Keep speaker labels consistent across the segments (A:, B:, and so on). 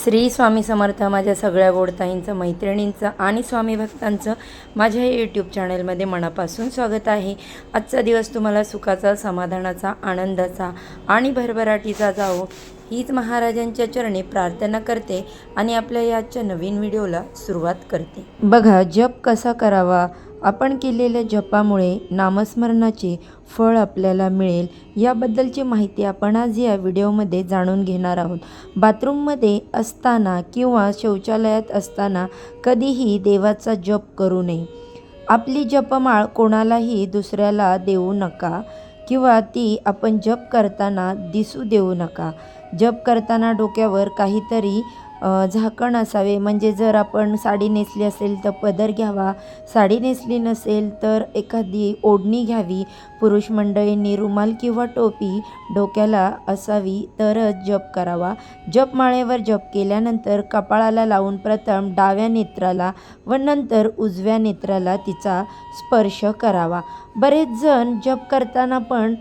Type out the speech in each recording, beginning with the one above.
A: श्री स्वामी समर्थ माझ्या सगळ्या गोडताईंचं मैत्रिणींचं आणि स्वामी भक्तांचं माझ्या या यूट्यूब चॅनलमध्ये मनापासून स्वागत आहे. आजचा दिवस तुम्हाला सुखाचा समाधानाचा आनंदाचा आणि भरभराटीचा जावो हीच महाराजांच्या चरणी प्रार्थना करते आणि आपल्या या आजच्या नवीन व्हिडिओला सुरुवात करते. बघा जप कसा करावा? आपण केलेल्या जपामुळे नामस्मरणाचे फळ आपल्याला मिळेल याबद्दलची माहिती आपण आज या व्हिडिओमध्ये जाणून घेणार आहोत. बाथरूममध्ये असताना किंवा शौचालयात असताना कधीही देवाचा जप करू नये. आपली जपमाळ कोणालाही दुसऱ्याला देऊ नका किंवा ती आपण जप करताना दिसू देऊ नका. जप करताना डोक्यावर काहीतरी झाकण असावे. म्हणजे जर आपण साडी नेसली असेल तर पदर घ्यावा. साडी नेसली नसेल तर एखादी ओढणी घ्यावी. पुरुष मंडळींनी रुमाल किंवा टोपी डोक्याला असावी तरच जप करावा. जपमाळेवर जप केल्यानंतर कपाळाला लावून प्रथम डाव्या नेत्राला व नंतर उजव्या नेत्राला तिचा स्पर्श करावा. बरेच जण जप करताना पण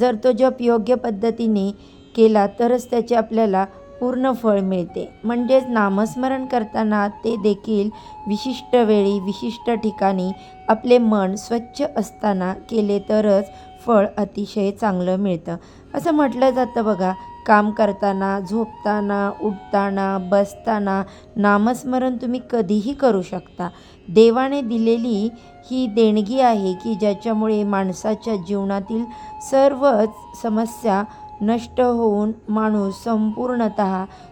A: जर तो जप योग्य पद्धतीने केला तरच त्याचे आपल्याला पूर्ण फळ मिळते. म्हणजेच नामस्मरण करताना ते देखील विशिष्ट वेळी विशिष्ट ठिकाणी आपले मन स्वच्छ असताना केले तरच फळ अतिशय चांगलं मिळतं. असं म्हटलं जातं बघा काम करताना झोपताना उठताना बसताना नामस्मरण तुम्ही कधीही करू शकता. देवाने दिलेली ही देणगी आहे की ज्याच्यामुळे माणसाच्या जीवनातील सर्वच समस्या नष्ट होऊन माणूस संपूर्णत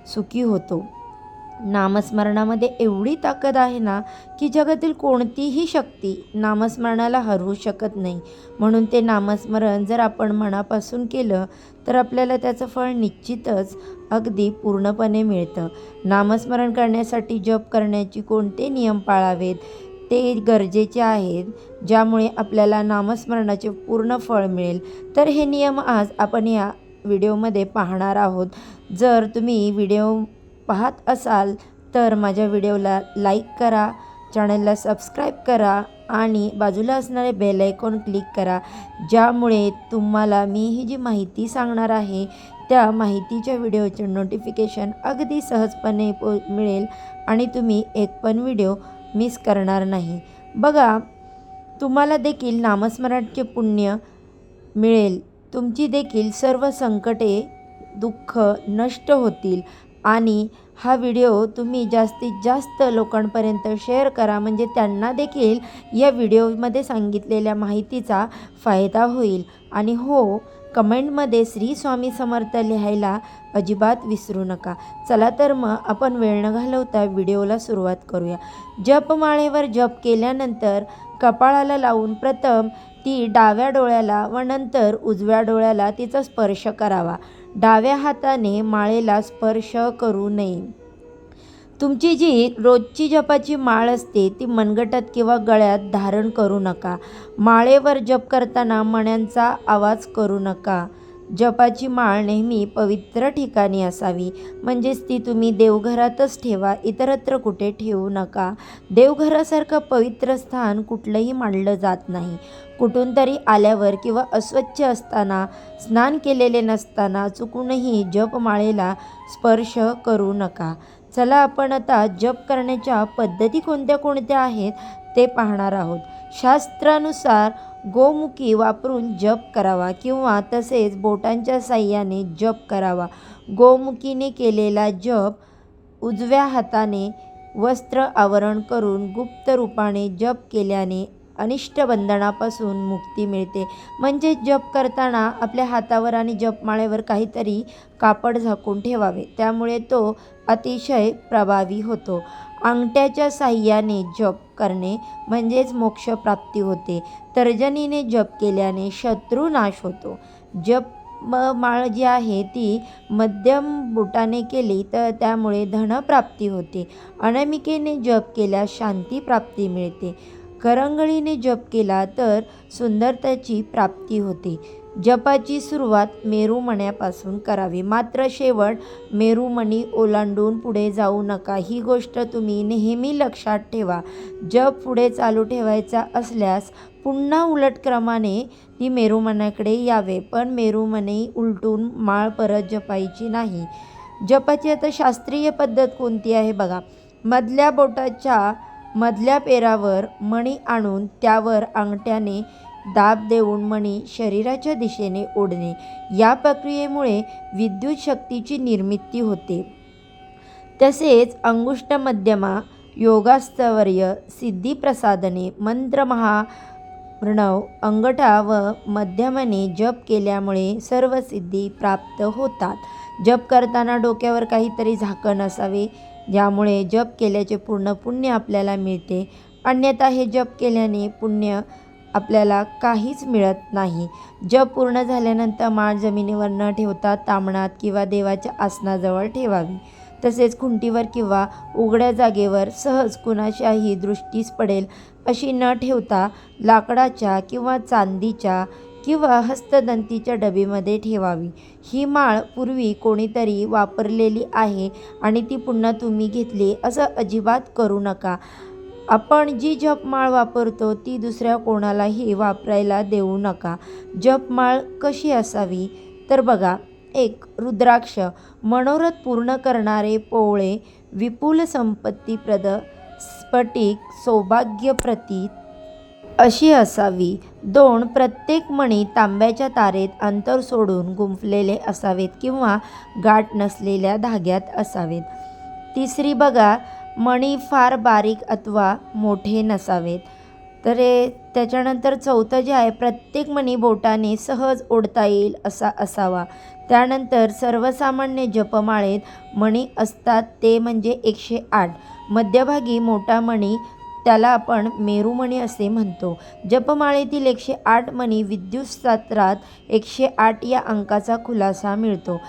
A: सुखी होतो. नामस्मरणामध्ये एवढी ताकद आहे ना की जगातील कोणतीही शक्ती नामस्मरणाला हरवू शकत नाही. म्हणून ते नामस्मरण जर आपण मनापासून केलं तर आपल्याला त्याचं फळ निश्चितच अगदी पूर्णपणे मिळतं. नामस्मरण करण्यासाठी जप करण्याची कोणते नियम पाळावेत? ते गरजेचे आहेत ज्यामुळे आपल्याला नामस्मरणाचे पूर्ण फळ मिळेल. तर हे नियम आज आपण या व्हिडिओमध्ये पाहणार आहोत. जर तुम्ही व्हिडिओ पाहत असाल तर माझ्या व्हिडिओला लाईक करा चॅनलला सबस्क्राईब करा आणि बाजूला असणारे बेल आयकॉन क्लिक करा ज्यामुळे तुम्हाला मी ही जी माहिती सांगणार आहे त्या माहितीच्या व्हिडिओचे नोटिफिकेशन अगदी सहजपणे पो मिळेल आणि तुम्ही एक पण व्हिडिओ मिस करणार नाही. बघा तुम्हाला देखील नामस्मरणाचे पुण्य मिळेल. तुमची देखील सर्व संकटे दुःख नष्ट होतील. आणि हा व्हिडिओ तुम्ही जास्तीत जास्त लोकांपर्यंत शेअर करा. म्हणजे त्यांना देखील या व्हिडिओमध्ये सांगितलेल्या माहितीचा फायदा होईल. आणि हो कमेंटमध्ये श्री स्वामी समर्थ लिहायला अजिबात विसरू नका. चला तर मग आपण वेळ न घालवता व्हिडिओला सुरुवात करूया. जपमाळेवर जप केल्यानंतर कपाळाला लावून प्रथम ती डाव्या डोळ्याला व नंतर उजव्या डोळ्याला तिचा स्पर्श करावा. डाव्या हाताने माळेला स्पर्श करू नये. तुमची जी रोजची जपाची माळ असते ती मनगटात किंवा गळ्यात धारण करू नका. माळेवर जप करताना मण्यांचा आवाज करू नका. जपाची माळ नेहमी पवित्र ठिकाणी असावी. म्हणजेच ती तुम्ही देवघरातच ठेवा इतरत्र कुठे ठेवू नका. देवघरासारखं पवित्र स्थान कुठलंही मांडलं जात नाही. कुठून तरी आल्यावर किंवा अस्वच्छ असताना स्नान केलेले नसताना चुकूनही जपमाळेला स्पर्श करू नका. चला आपण आता जप करण्याच्या पद्धती कोणत्या कोणत्या आहेत ते पाहणार आहोत. शास्त्रानुसार गोमुखी वापरून जप करावा किंवा तसेच बोटांच्या साह्याने जप करावा. गोमुखीने केलेला जप उजव्या हाताने वस्त्र आवरण करून गुप्त रूपाने जप केल्याने अनिष्ट बंधनापासून मुक्ती मिळते. म्हणजे जप करताना आपल्या हातावर आणि जपमाळेवर काहीतरी कापड झाकून ठेवावे. त्यामुळे तो अतिशय प्रभावी होतो. अंगठ्याच्या साह्याने जप करणे म्हणजेच मोक्षप्राप्ती होते. तर्जनीने जप केल्याने शत्रू नाश होतो. जप म माळ जी आहे ती मध्यम बोटाने केली तर त्यामुळे धनप्राप्ती होते. अनामिकेने जप केल्यास शांतीप्राप्ती मिळते. करंगळीने जप केला तर सुंदरतेची प्राप्ती होते. जपाची सुरुवात मेरुमण्यापासून करावी. मात्र शेवट मेरुमणी ओलांडून पुढे जाऊ नका. ही गोष्ट तुम्ही नेहमी लक्षात ठेवा. जप पुढे चालू ठेवायचा असल्यास पुन्हा उलट क्रमाने ती मेरुमनाकडे यावे. पण मेरूमणी उलटून माळ परत जपायची नाही. जपाची आता शास्त्रीय पद्धत कोणती आहे बघा. मधल्या बोटाच्या मधल्या पेरावर मणी आणून त्यावर अंगठ्याने दाब देऊन मणी शरीराच्या दिशेने ओढणे. या प्रक्रियेमुळे विद्युत शक्तीची निर्मिती होते. तसेच अंगुष्ट मध्यमा योगास्तवर्य सिद्धिप्रसादने मंत्रमहा प्रणव अंगठा व मध्यमने जप केल्यामुळे सर्व सिद्धी प्राप्त होतात. जप करताना डोक्यावर काहीतरी झाकण असावे ज्यामुळे जप केल्याचे पूर्ण पुण्य आपल्याला मिळते. अन्यथा हे जप केल्याने पुण्य आपल्याला काहीच मिळत नाही. जप पूर्ण झाल्यानंतर माळ जमिनीवर न ठेवता तांबणात किंवा देवाच्या आसनाजवळ ठेवावी. तसेच खुंटीवर किंवा उघड्या जागेवर सहज कुणाच्याही दृष्टीस पडेल अशी न ठेवता लाकडाच्या किंवा चांदीच्या किंवा हस्तदंतीच्या डबीमध्ये ठेवावी. ही माळ पूर्वी कोणीतरी वापरलेली आहे आणि ती पुन्हा तुम्ही घेतली असं अजिबात करू नका. आपण जी जपमाळ वापरतो ती दुसऱ्या कोणालाही वापरायला देऊ नका. जपमाळ कशी असावी? तर बघा एक रुद्राक्ष मनोरथ पूर्ण करणारे पोवळे विपुल संपत्तीप्रद स्फटिक सौभाग्यप्रतीत अशी असावी. दोन प्रत्येक मणी तांब्याच्या तारेत अंतर सोडून गुंफलेले असावेत किंवा गाठ नसलेल्या धाग्यात असावेत. तिसरी बघा मणी फार बारीक अथवा मोठे नसावेत. तर हे त्याच्यानंतर चौथं जे आहे प्रत्येक मणी बोटाने सहज ओढता येईल असा असावा. त्यानंतर सर्वसामान्य जपमाळेत मणी असतात ते म्हणजे एकशे आठ. मध्यभागी मोठा मणी त्याला आपण मेरुमणी असे म्हणतो. जपमाळेतील एकशे आठ मणी विद्युत एकशे आठ या अंकाचा खुलासा मिळतो.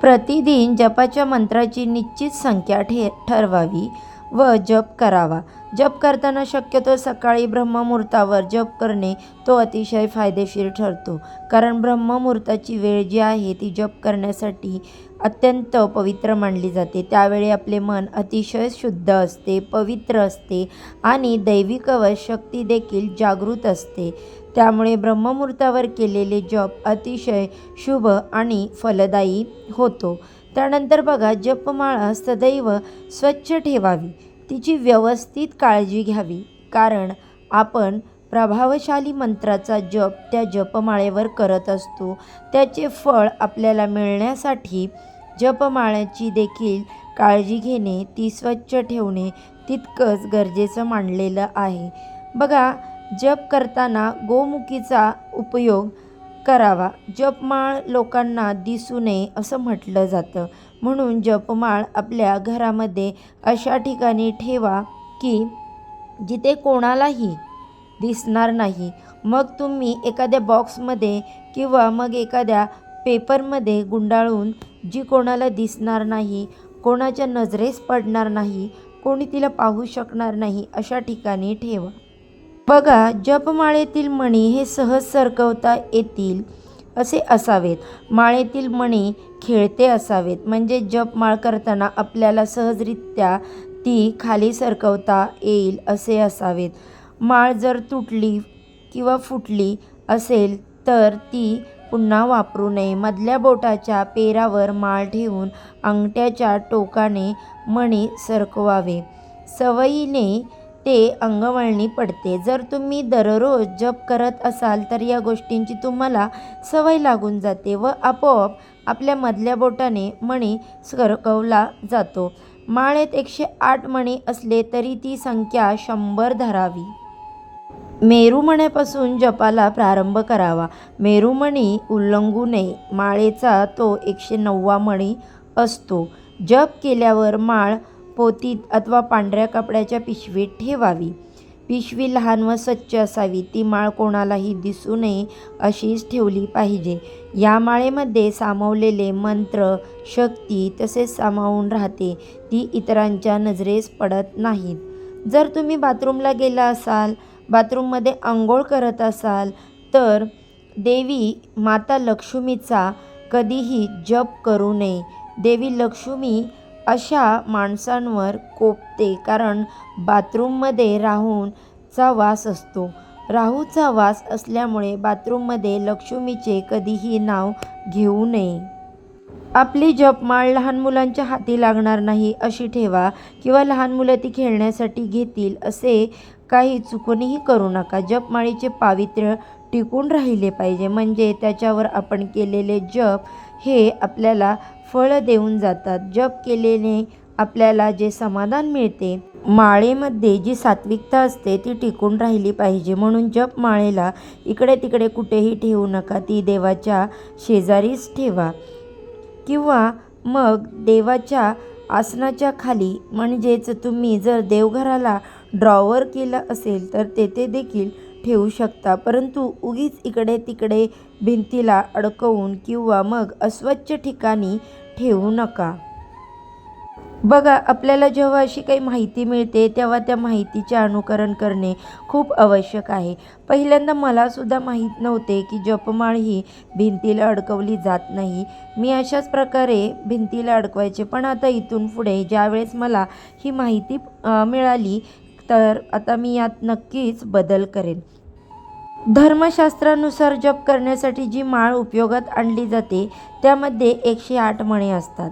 A: प्रतिदिन जपाच्या मंत्राची निश्चित संख्या ठे ठरवावी. व जप करावा. जप करताना शक्यतो सकाळी ब्रह्ममुहूर्तावर जप करणे तो अतिशय फायदेशीर ठरतो. कारण ब्रह्ममुहूर्ताची वेळ जी आहे ती जप करण्यासाठी अत्यंत पवित्र मानली जाते. त्यावेळी आपले मन अतिशय शुद्ध असते पवित्र असते आणि दैविक व शक्ती देखील जागृत असते. त्यामुळे ब्रह्ममुहूर्तावर केलेले जप अतिशय शुभ आणि फलदायी होतो. त्यानंतर बघा जपमाळा सदैव स्वच्छ ठेवावी. तिची व्यवस्थित काळजी घ्यावी. कारण आपण प्रभावशाली मंत्राचा जप त्या जपमाळेवर करत असतो. त्याचे फळ आपल्याला मिळण्यासाठी जपमाळ्याची देखील काळजी घेणे ती स्वच्छ ठेवणे तितकंच गरजेचं मानलेलं आहे. बघा जप करताना गोमुखीचा उपयोग करावा. जपमाळ लोकांना दिसू नये असं म्हटलं जातं. म्हणून जपमाळ आपल्या घरामध्ये अशा ठिकाणी ठेवा की जिथे कोणालाही दिसणार नाही. मग तुम्ही एखाद्या बॉक्समध्ये किंवा मग एखाद्या पेपरमध्ये गुंडाळून जी कोणाला दिसणार नाही कोणाच्या नजरेस पडणार नाही कोणी तिला पाहू शकणार नाही अशा ठिकाणी ठेवा. बघा जपमाळेतील मणी हे सहज सरकवता येतील असे असावेत. माळेतील मणी खेळते असावेत. म्हणजे जपमाळ करताना आपल्याला सहजरित्या ती खाली सरकवता येईल असे असावेत. माळ जर तुटली किंवा फुटली असेल तर ती पुन्हा वापरू नये. मधल्या बोटाच्या पेरावर माळ ठेवून अंगठ्याच्या टोकाने मणी सरकवावे. सवयीने ते अंगवळणी पडते. जर तुम्ही दररोज जप करत असाल तर या गोष्टींची तुम्हाला सवय लागून जाते व आपोआप आपल्या मधल्या बोटाने मणी सरकवला जातो. माळेत एकशे आठ मणी असले तरी ती संख्या शंभर धरावी. मेरुमण्यापासून जपाला प्रारंभ करावा. मेरुमणी उल्लंघू नये. माळेचा तो एकशे नव्वा मणी असतो. जप केल्यावर माळ पोतीत अथवा पांढऱ्या कपड्याच्या पिशवीत ठेवावी. पिशवी लहान व स्वच्छ असावी ती माळ कोणालाही दिसू नये अशीच ठेवली पाहिजे. या माळेमध्ये सामावलेले मंत्र शक्ती तसेच सामावून राहते ती इतरांच्या नजरेस पडत नाहीत. जर तुम्ही बाथरूमला गेला असाल बाथरूममध्ये आंघोळ करत असाल तर देवी माता लक्ष्मीचा कधीही जप करू नये. देवी लक्ष्मी अशा माणसांवर कोपते कारण बाथरूममध्ये राहूनचा वास असतो. राहूचा वास असल्यामुळे बाथरूममध्ये लक्ष्मीचे कधीही नाव घेऊ नये. आपली जपमाळ लहान मुलांच्या हाती लागणार नाही अशी ठेवा किंवा लहान मुलं ती खेळण्यासाठी घेतील असे काही चुकूनही करू नका. जपमाळीचे पावित्र्य टिकून राहिले पाहिजे. म्हणजे त्याच्यावर आपण केलेले जप हे आपल्याला फळ देऊन जातात. जप केलेले आपल्याला जे समाधान मिळते माळेमध्ये जी सात्विकता असते ती टिकून राहिली पाहिजे. म्हणून जप माळेला इकडे तिकडे कुठेही ठेवू नका. ती देवाच्या शेजारीच ठेवा. किंवा मग देवाच्या आसनाच्या खाली म्हणजेच तुम्ही जर देवघराला ड्रॉवर केलं असेल तर तेथे देखील ठेवू शकता. परंतु उगीच इकडे तिकडे भिंतीला अडकवून किंवा मग अस्वच्छ ठिकाणी ठेवू नका. बघा आपल्याला जेव्हा अशी काही माहिती मिळते तेव्हा त्या माहितीचे अनुकरण करणे खूप आवश्यक आहे. पहिल्यांदा मलासुद्धा माहीत नव्हते की जपमाळ ही भिंतीला अडकवली जात नाही. मी अशाच प्रकारे भिंतीला अडकवायचे पण आता इथून पुढे ज्यावेळेस मला ही माहिती मिळाली तर आता मी यात नक्कीच बदल करेन. धर्मशास्त्रानुसार जप करण्यासाठी जी माळ उपयोगात आणली जाते त्यामध्ये एकशे आठ मणी असतात.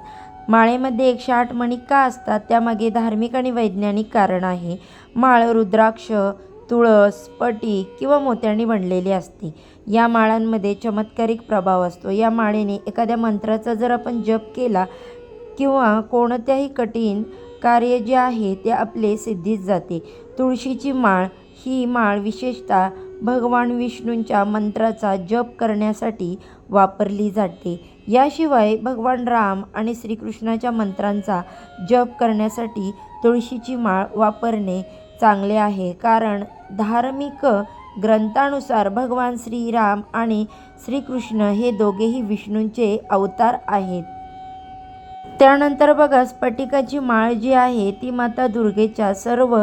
A: माळेमध्ये एकशे आठ मणी का असतात? त्यामागे धार्मिक आणि वैज्ञानिक कारण आहे. माळ रुद्राक्ष तुळस पटी किंवा मोत्याने बनलेली असते. या माळांमध्ये चमत्कारिक प्रभाव असतो. या माळेने एखाद्या मंत्राचा जर आपण जप केला किंवा कोणत्याही कठीण कार्य जे आहे ते आपले सिद्धीत जाते. तुळशीची माळ ही माळ विशेषतः भगवान विष्णूंच्या मंत्राचा जप करण्यासाठी वापरली जाते. याशिवाय भगवान राम आणि श्रीकृष्णाच्या मंत्रांचा जप करण्यासाठी तुळशीची माळ वापरणे चांगले आहे. कारण धार्मिक ग्रंथानुसार भगवान श्रीराम आणि श्रीकृष्ण हे दोघेही विष्णूंचे अवतार आहेत. त्यानंतर बघा स्फटिकाची माळ जी आहे ती माता दुर्गेच्या सर्व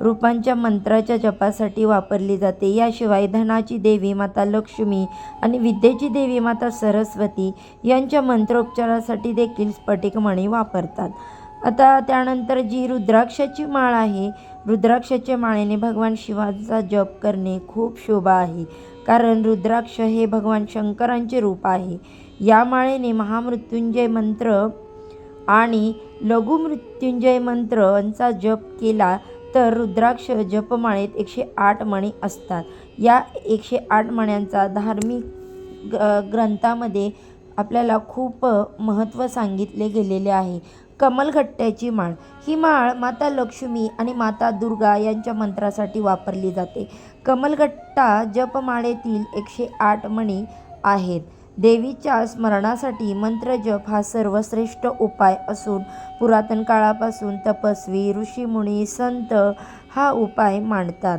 A: रूपांच्या मंत्राच्या जपासाठी वापरली जाते. याशिवाय धनाची देवी माता लक्ष्मी आणि विद्येची देवी माता सरस्वती यांच्या मंत्रोपचारासाठी देखील स्फटिकमणी वापरतात. आता त्यानंतर जी रुद्राक्षाची माळ आहे रुद्राक्षाच्या माळेने भगवान शिवाचा जप करणे खूप शोभा आहे. कारण रुद्राक्ष हे भगवान शंकरांचे रूप आहे. या माळेने महामृत्युंजय मंत्र आणि लघुमृत्युंजय मंत्रांचा जप केला तर रुद्राक्ष जपमाळेत एकशे आठ मणी असतात. या एकशे आठ मण्यांचा धार्मिक ग ग्रंथामध्ये आपल्याला खूप महत्त्व सांगितले गेलेले आहे. कमलघट्ट्याची माळ. ही माळ माता लक्ष्मी आणि माता दुर्गा यांच्या मंत्रासाठी वापरली जाते. कमलघट्टा जपमाळेतील एकशे आठ मणी आहेत. देवीच्या स्मरणासाठी मंत्रजप हा सर्वश्रेष्ठ उपाय असून पुरातन काळापासून तपस्वी ऋषीमुनी संत हा उपाय मांडतात.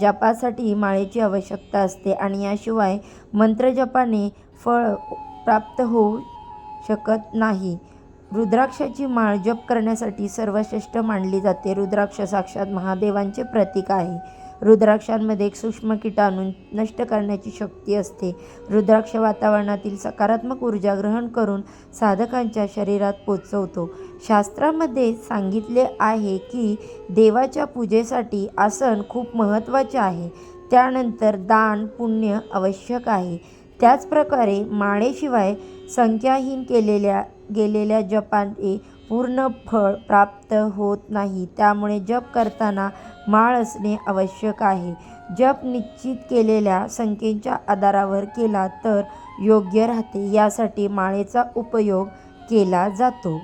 A: जपासाठी माळेची आवश्यकता असते आणि याशिवाय मंत्रजपाने फळ प्राप्त होऊ शकत नाही. रुद्राक्षाची माळ जप करण्यासाठी सर्वश्रेष्ठ मानली जाते. रुद्राक्ष साक्षात महादेवांचे प्रतीक आहे. रुद्राक्षांमध्ये एक सूक्ष्म किटाणू नष्ट करण्याची शक्ती असते. रुद्राक्ष वातावरणातील सकारात्मक ऊर्जा ग्रहण करून साधकांच्या शरीरात पोचवतो. शास्त्रामध्ये सांगितले आहे की देवाच्या पूजेसाठी आसन खूप महत्त्वाचे आहे. त्यानंतर दान पुण्य आवश्यक आहे. त्याचप्रकारे माळेशिवाय संख्याहीन केलेल्या गेलेल्या जपाने पूर्ण फळ प्राप्त होत नाही. त्यामुळे जप करताना माळ असणे आवश्यक आहे. जप निश्चित केलेल्या संख्येच्या आधारावर केला तर योग्य राहते. यासाठी माळेचा उपयोग केला जातो.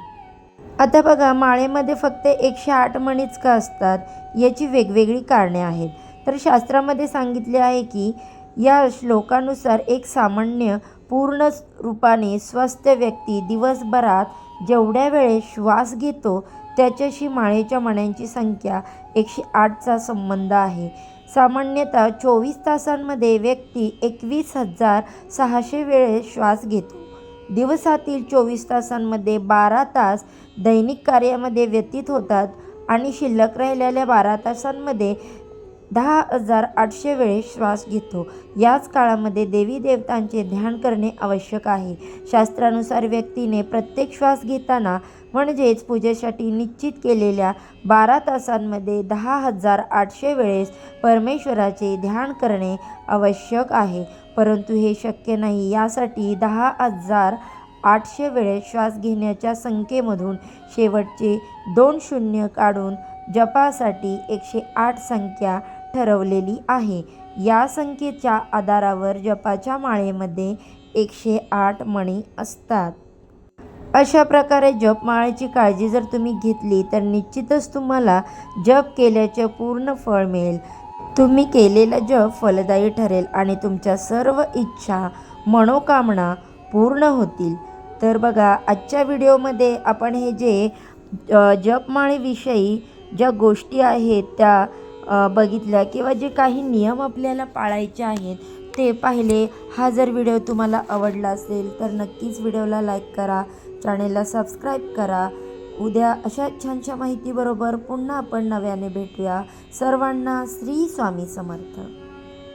A: आता बघा माळेमध्ये फक्त एकशे आठ मणीच का असतात? याची वेगवेगळी कारणे आहेत. तर शास्त्रामध्ये सांगितले आहे की या श्लोकानुसार एक सामान्य पूर्ण रूपाने स्वस्थ व्यक्ती दिवसभरात जेवढ्या वेळेस श्वास घेतो त्याच्याशी माळेच्या मण्यांची संख्या एकशे आठचा संबंध आहे. सामान्यतः चोवीस तासांमध्ये व्यक्ती एकवीस हजार सहाशे वेळेस श्वास घेतो. दिवसातील चोवीस तासांमध्ये बारा तास दैनिक कार्यामध्ये व्यतीत होतात आणि शिल्लक राहिलेल्या बारा तासांमध्ये दहा हजार आठशे वेळेस श्वास घेतो. याच काळामध्ये देवी देवतांचे ध्यान करणे आवश्यक आहे. शास्त्रानुसार व्यक्तीने प्रत्येक श्वास घेताना म्हणजेच पूजेसाठी निश्चित केलेल्या बारा तासांमध्ये दहा हजार आठशे वेळेस परमेश्वराचे ध्यान करणे आवश्यक आहे. परंतु हे शक्य नाही. यासाठी दहा हजार आठशे वेळेस श्वास घेण्याच्या संख्येमधून शेवटचे दोन शून्य काढून जपासाठी एकशे आठ संख्या ठरवलेली आहे. या संख्येच्या आधारावर जपाच्या माळेमध्ये एकशे आठ मणी असतात. अशा प्रकारे जपमाळ्याची काळजी जर तुम्ही घेतली तर निश्चितच तुम्हाला जप केल्याचे पूर्ण फळ मिळेल. तुम्ही केलेला जप फलदायी ठरेल आणि तुमच्या सर्व इच्छा मनोकामना पूर्ण होतील. तर बघा आजच्या व्हिडिओमध्ये आपण हे जे जपमाळेविषयी ज्या गोष्टी आहेत त्या बघितल्या किंवा जे काही नियम आपल्याला पाळायचे आहेत ते पाहिले. हा जर व्हिडिओ तुम्हाला आवडला असेल तर नक्कीच व्हिडिओला लाईक करा. चॅनेलला सबस्क्राईब करा. उद्या अशा छानशा माहितीबरोबर पुन्हा आपण नव्याने भेटूया. सर्वांना श्री स्वामी समर्थ.